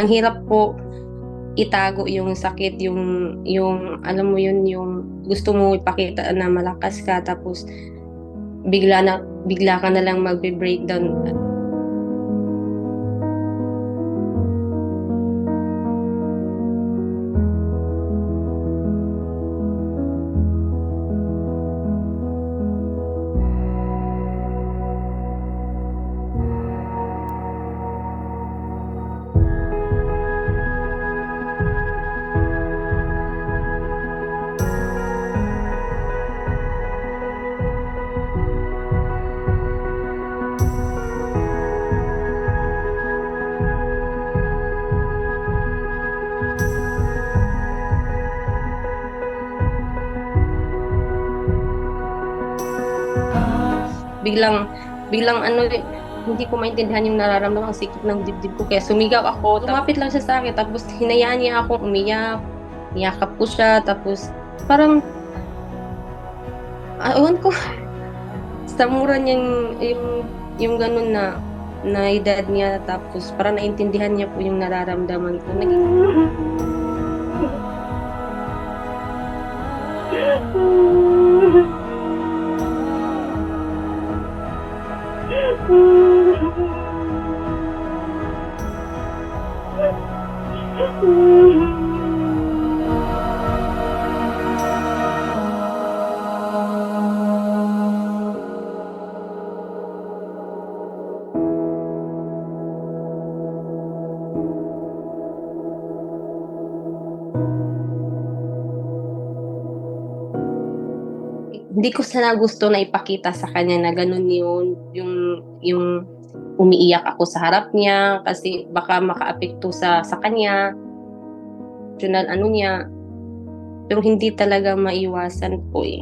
ang hirap po itago yung sakit, yung yung alam mo yun, yung gusto mo ipakita na malakas ka tapos bigla na bigla ka na lang magbe-breakdown. Biglang biglang ano hindi ko maintindihan yung nararamdaman ang sikip ng dibdib ko kaya sumigaw ako. Lumapit lang siya sa akin tapos hinayaan niya akong umiyak. Niyakap ko siya tapos parang ah, ewan ko sa mura niyang yung yung ganun na na edad niya tapos parang naintindihan niya po yung nararamdaman ko. Naging hindi ko sana gusto na ipakita sa kanya na ganun yun, yung, yung umiiyak ako sa harap niya kasi baka makaapekto sa, sa kanya, emotional ano niya, pero hindi talaga maiwasan po eh.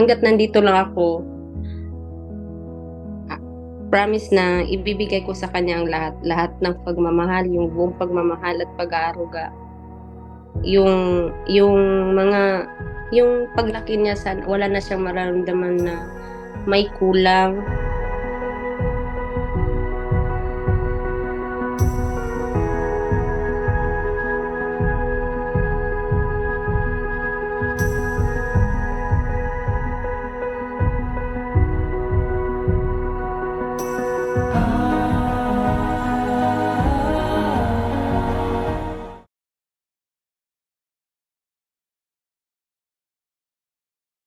Hanggat nandito lang ako, ah, promise na ibibigay ko sa kanya ang lahat, lahat ng pagmamahal, yung buong pagmamahal at pag-aaruga. Yung, yung mga, yung paglaki niya, sana, wala na siyang mararamdaman na may kulang,